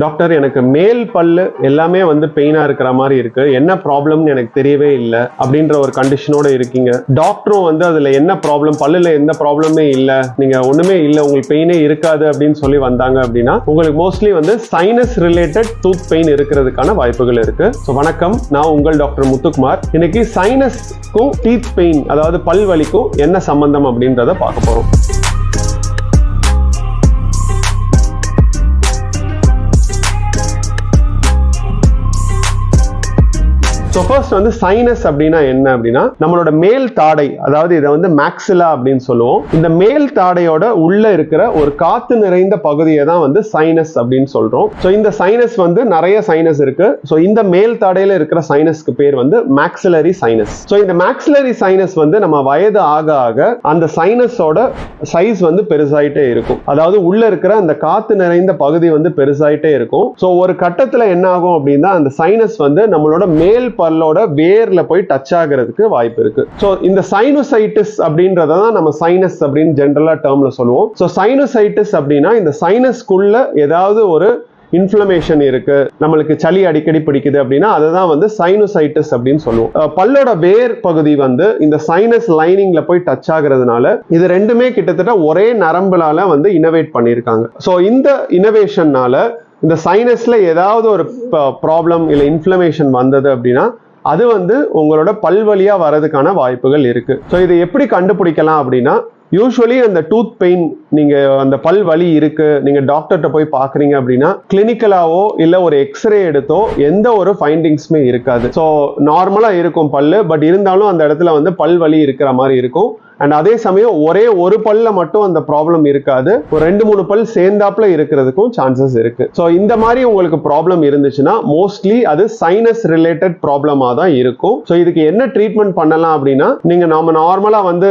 Doctor எனக்கு மேல் பல்லு எல்லாமே வந்து பெயினா இருக்கிற மாதிரி இருக்கு. என்ன ப்ராப்ளம்னு எனக்கு தெரியவே இல்லை அப்படின்ற ஒரு கண்டிஷனோட இருக்கீங்க. டாக்டரும் வந்து அதுல என்ன ப்ராப்ளம் பல்லுல எந்த ப்ராப்ளமே இல்லை நீங்க ஒண்ணுமே இல்லை உங்களுக்கு பெயினே இருக்காது அப்படின்னு சொல்லி வந்தாங்க அப்படின்னா உங்களுக்கு மோஸ்ட்லி வந்து சைனஸ் ரிலேட்டட் டூத் பெயின் இருக்கிறதுக்கான வாய்ப்புகள் இருக்கு. ஸோ வணக்கம். நான் உங்கள் டாக்டர் முத்துக்குமார். இன்னைக்கு சைனஸ்க்கும் டீத் பெயின் அதாவது பல் வலிக்கும் என்ன சம்பந்தம் அப்படின்றத பார்க்க போறோம். ஸோ ஃபர்ஸ்ட் வந்து சைனஸ் அப்படின்னா என்ன அப்படின்னா நம்மளோட மேல் தாடை அதாவது இதை வந்து மேக்ஸிலா அப்படின்னு சொல்லுவோம். இந்த மேல் தாடையோட உள்ள இருக்கிற ஒரு காத்து நிறைந்த பகுதியை தான் வந்து சைனஸ் அப்படின்னு சொல்றோம். ஸோ இந்த சைனஸ் வந்து நிறைய சைனஸ் இருக்கு. ஸோ இந்த மேல் தாடையில இருக்கிற சைனஸ்க்கு பேர் வந்து மேக்ஸிலரி சைனஸ் ஸோ இந்த மேக்ஸிலரி சைனஸ் வந்து நம்ம வயது ஆக ஆக அந்த சைனஸோட சைஸ் வந்து பெருசாயிட்டே இருக்கும். அதாவது உள்ள இருக்கிற அந்த காத்து நிறைந்த பகுதி வந்து பெருசாயிட்டே இருக்கும். ஸோ ஒரு கட்டத்தில் என்ன ஆகும் அப்படின்னா அந்த சைனஸ் வந்து நம்மளோட மேல் பல்லோட வேர்ல போய் டச் ஆகிறதுக்கு வாய்ப்பு இருக்கு. ஸோ இந்த சைனோசைட்டிஸ் அப்படின்றத தான் நம்ம சைனஸ் அப்படின்னு ஜென்ரலா டேர்ம்ல சொல்லுவோம். ஸோ சைனோசைட்டிஸ் அப்படின்னா இந்த சைனஸ்குள்ள ஏதாவது ஒரு இன்ஃப்ளமேஷன் இருக்கு. நம்மளுக்கு சளி அடிக்கடி பிடிக்குது அப்படின்னா அதை தான் வந்து சைனோசைட்டிஸ் அப்படின்னு சொல்லுவோம். பல்லோட வேர் பகுதி வந்து இந்த சைனஸ் லைனிங்ல போய் டச் ஆகுறதுனால இது ரெண்டுமே கிட்டத்தட்ட ஒரே நரம்புலால வந்து இனோவேட் பண்ணியிருக்காங்க. ஸோ இந்த இனோவேஷன்னால இந்த சைனஸ்ல ஏதாவது ஒரு ப்ராப்ளம் இல்லை இன்ஃப்ளமேஷன் வந்தது அப்படின்னா அது வந்து உங்களோட பல்வழியா வரதுக்கான வாய்ப்புகள் இருக்கு. ஸோ இதை எப்படி கண்டுபிடிக்கலாம் அப்படின்னா யூஸ்வலி அந்த டூத் பெயின் நீங்க அந்த பல் வலி இருக்கு நீங்க டாக்டர்கிட்ட போய் பாக்குறீங்க அப்படின்னா கிளினிக்கலாவோ இல்ல ஒரு எக்ஸ்ரே எடுத்தோ எந்த ஒரு ஃபைண்டிங்ஸுமே இருக்காது. ஸோ நார்மலா இருக்கும் பல்லு பட் இருந்தாலும் அந்த இடத்துல வந்து பல் வலி இருக்கிற மாதிரி இருக்கும். அண்ட் அதே சமயம் ஒரே ஒரு பல்ல மட்டும் அந்த ப்ராப்ளம் இருக்காது. ஒரு ரெண்டு மூணு பல் சேர்ந்தாப்புல இருக்கிறதுக்கும் சான்சஸ் இருக்கு. ஸோ இந்த மாதிரி உங்களுக்கு ப்ராப்ளம் இருந்துச்சுன்னா மோஸ்ட்லி அது சைனஸ் ரிலேட்டட் ப்ராப்ளமாக தான் இருக்கும். ஸோ இதுக்கு என்ன ட்ரீட்மெண்ட் பண்ணலாம் அப்படின்னா நீங்க நாம நார்மலா வந்து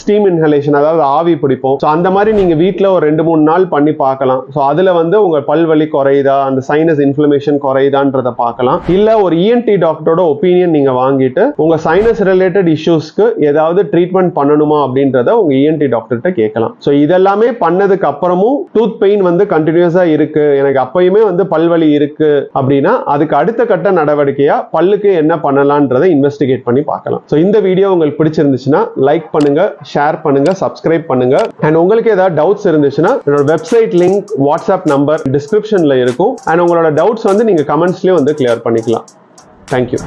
ஸ்டீம் இன்ஹலேஷன் அதாவது ஆவி பிடிப்போம். ஸோ அந்த மாதிரி நீங்க வீட்டில் ஒரு ரெண்டு மூணு நாள் பண்ணி பார்க்கலாம். ஸோ அதுல வந்து உங்க பல் வலி குறையுதா அந்த சைனஸ் இன்ஃப்ளமேஷன் குறையுதான்றத பார்க்கலாம். இல்ல ஒரு இஎன்டி டாக்டரோட ஒப்பீனியன் நீங்க வாங்கிட்டு உங்க சைனஸ் ரிலேட்டட் இஷ்யூஸ்க்கு ஏதாவது ட்ரீட்மெண்ட் பண்ணணுமா அப்படின்றத உங்க இஎன்டி டாக்டர்கிட்ட கேட்கலாம். ஸோ இதெல்லாமே பண்ணதுக்கு அப்புறமும் டூத் பெயின் வந்து கண்டினியூஸா இருக்கு. எனக்கு அப்பயுமே வந்து பல்வலி இருக்கு அப்படின்னா அதுக்கு அடுத்த கட்ட நடவடிக்கையா பல்லுக்கு என்ன பண்ணலான்றதை இன்வெஸ்டிகேட் பண்ணி பார்க்கலாம். ஸோ இந்த வீடியோ உங்களுக்கு பிடிச்சிருந்துச்சுன்னா லைக் பண்ணுங்க ஷேர் பண்ணுங்க சப்ஸ்கிரைப் பண்ணுங்க. அண்ட் உங்களுக்கு ஏதாவது டவுட்ஸ் இருந்துச்சுன்னா என்னோட வெப்சைட் லிங்க் வாட்ஸ்அப் நம்பர் டிஸ்கிரிப்ஷன்ல இருக்கும். அண்ட் உங்களோட டவுட்ஸ் வந்து நீங்க கமெண்ட்ஸ்லயே வந்து கிளியர் பண்ணிக்கலாம். தேங்க்யூ